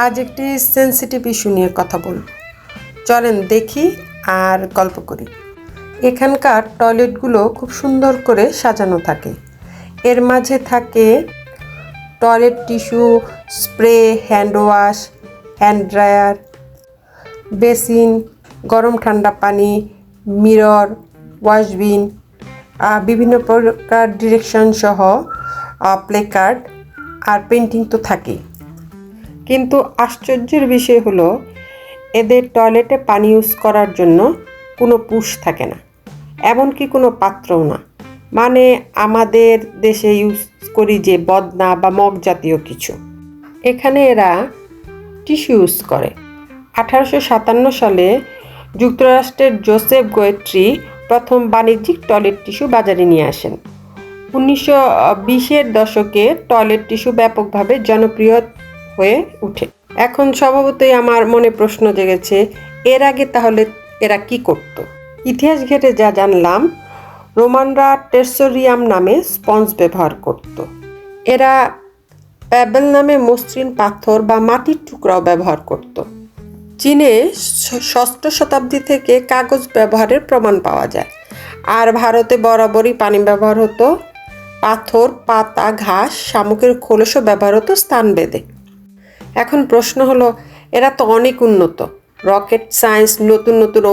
আজ একটি sensitive issue নিয়ে কথা বলব। চলেন দেখি আর গল্প করি। এখানকার টয়লেটগুলো খুব সুন্দর করে সাজানো থাকে। এর মাঝে থাকে toilet tissue spray hand wash hand dryer basin গরম ঠান্ডা পানি মিরর ওয়াশবিন বিভিন্ন প্রকার ডিরেকশন সহ প্লে কার্ড আর পেন্টিং তো থাকেই। কিন্তু আশ্চর্যের বিষয় হলো, এদের টয়লেটে পানি ইউজ করার জন্য কোনো পুশ থাকে না, এমনকি কোনো পাত্রও না। মানে আমাদের দেশে ইউজ করি যে বদনা বা মগ জাতীয় কিছু। এখানে এরা টিস্যু ইউজ করে। আঠারোশো সাতান্ন সালে যুক্তরাষ্ট্রের জোসেফ গোয়েট্রি প্রথম বাণিজ্যিক টয়লেট টিস্যু বাজারে নিয়ে আসেন। উনিশশো বিশের দশকে টয়লেট টিস্যু ব্যাপকভাবে জনপ্রিয় হয়ে ওঠে এখন স্বভাবতই আমার মনে প্রশ্ন জেগেছে, এর আগে তাহলে এরা কি করত? ইতিহাস ঘেটে যা জানলাম, রোমানরা টেসোরিয়াম নামে স্পঞ্জ ব্যবহার করত। এরা প্যাবেল নামে মসৃণ পাথর বা মাটির টুকরাও ব্যবহার করত। চীনে ষষ্ঠ শতাব্দী থেকে কাগজ ব্যবহারের প্রমাণ পাওয়া যায়। আর ভারতে বরাবরই পানি ব্যবহার হতো। পাথর, পাতা, ঘাস, শামুকের খোলসও ব্যবহার হতো স্থান বেঁধে এখন প্রশ্ন হলো, এরা তো অনেক উন্নত। রকেট সায়েন্স, নতুন নতুন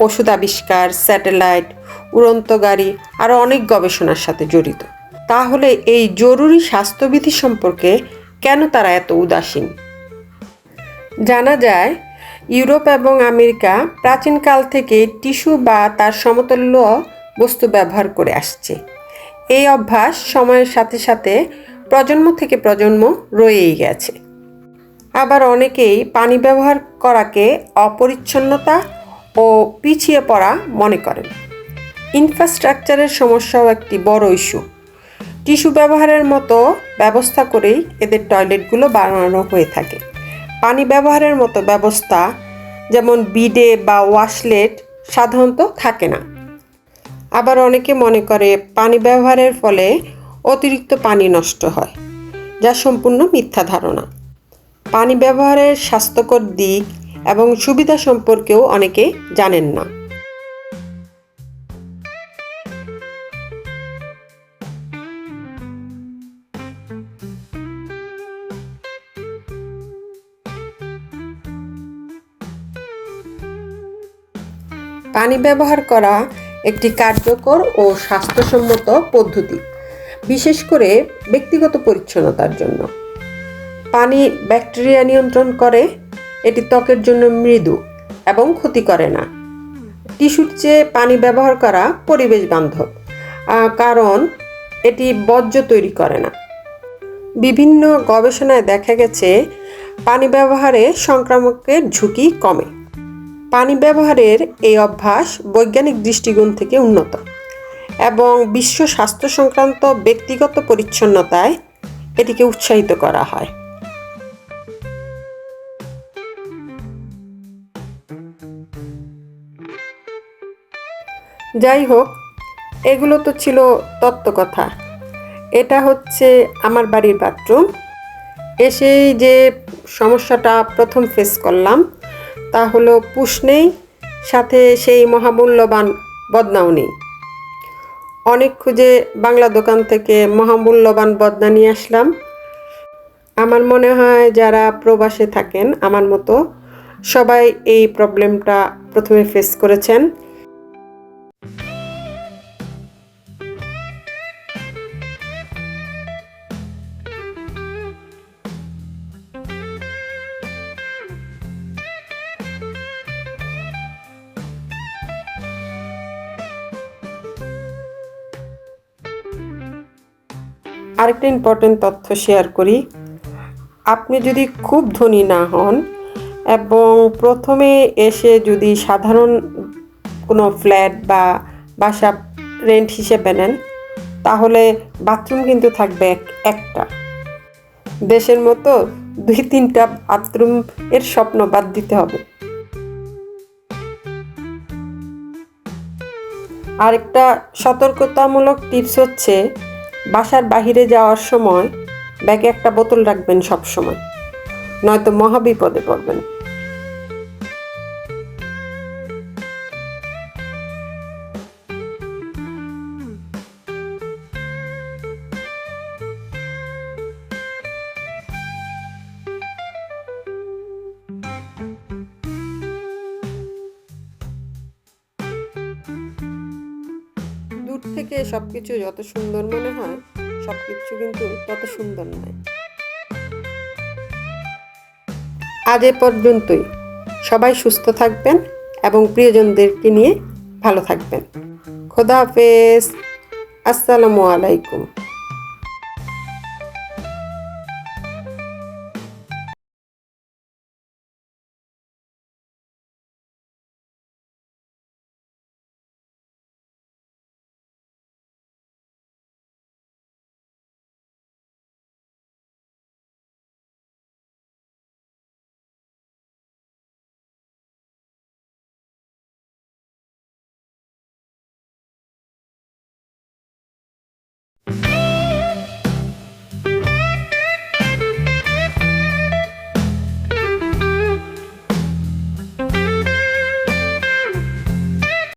ওষুধ আবিষ্কার, স্যাটেলাইট, উড়ন্ত গাড়ি আরও অনেক গবেষণার সাথে জড়িত। তাহলে এই জরুরি স্বাস্থ্যবিধি সম্পর্কে কেন তারা এত উদাসীন? জানা যায়, ইউরোপ এবং আমেরিকা প্রাচীনকাল থেকে টিস্যু বা তার সমতুল্য বস্তু ব্যবহার করে আসছে। এই অভ্যাস সময়ের সাথে সাথে প্রজন্ম থেকে প্রজন্ম রয়েই গেছে। আবার অনেকেই পানি ব্যবহার করাকে অপরিচ্ছন্নতা ও পিছিয়ে পড়া মনে করেন। ইনফ্রাস্ট্রাকচারের সমস্যাও একটি বড় ইস্যু। টিস্যু ব্যবহারের মতো ব্যবস্থা করেই এদের টয়লেটগুলো বানানো হয়ে থাকে। পানি ব্যবহারের মতো ব্যবস্থা, যেমন বিডে বা ওয়াশলেট, সাধারণত থাকে না। আবার অনেকে মনে করে পানি ব্যবহারের ফলে অতিরিক্ত পানি নষ্ট হয়, যা সম্পূর্ণ মিথ্যা ধারণা। পানি ব্যবহারের স্বাস্থ্যকর দিক এবং সুবিধা সম্পর্কেও অনেকে জানেন না। পানি ব্যবহার করা একটি কার্যকর ও স্বাস্থ্যসম্মত পদ্ধতি, বিশেষ করে ব্যক্তিগত পরিচ্ছন্নতার জন্য। পানি ব্যাকটেরিয়া নিয়ন্ত্রণ করে, এটি ত্বকের জন্য মৃদু এবং ক্ষতি করে না। টিস্যুর চেয়ে পানি ব্যবহার করা পরিবেশ বান্ধব কারণ এটি বর্জ্য তৈরি করে না। বিভিন্ন গবেষণায় দেখা গেছে, পানি ব্যবহারে সংক্রামকের ঝুঁকি কমে। পানি ব্যবহারের এই অভ্যাস বৈজ্ঞানিক দৃষ্টিকোণ থেকে উন্নত এবং বিশ্ব স্বাস্থ্য সংক্রান্ত ব্যক্তিগত পরিচ্ছন্নতায় এটিকে উৎসাহিত করা হয়। যাই হোক এগুলো তো ছিল তত্ত্বকথা। এটা হচ্ছে আমার বাড়ির বাথরুম। এসেই যে সমস্যাটা প্রথম ফেস করলাম, তা হলো পুষ নেই, সাথে সেই মহামূল্যবান বদনাও নেই। অনেক খুঁজে বাংলা দোকান থেকে মহামূল্যবান বদনা নিয়ে আসলাম। আমার মনে হয় যারা প্রবাসে থাকেন, আমার মতো, সবাই এই প্রবলেমটা প্রথমে ফেস করেছেন। আরেকটা ইম্পর্টেন্ট তথ্য শেয়ার করি। আপনি যদি খুব ধনী না হন এবং প্রথমে এসে যদি সাধারণ কোনো ফ্ল্যাট বা বাসা রেন্ট হিসেবে নেন, তাহলে বাথরুম কিন্তু থাকবে এক, একটা। দেশের মতো দুই, তিনটা বাথরুম এর স্বপ্ন বাদ দিতে হবে। আরেকটা সতর্কতামূলক টিপস হচ্ছে বাসার বাহিরে যাওয়ার সময় ব্যাগে একটা বোতল রাখবেন সব সময় নয়তো মহাবিপদে পড়বেন। দূর সব কিছু যত সুন্দর মনে হয় সব কিছু কিন্তু তত সুন্দর নয়। আজ এ পর্যন্তই। সবাই সুস্থ থাকবেন এবং প্রিয়জনদেরকে নিয়ে ভালো থাকবেন। খোদা হাফেজ। আসসালামু আলাইকুম।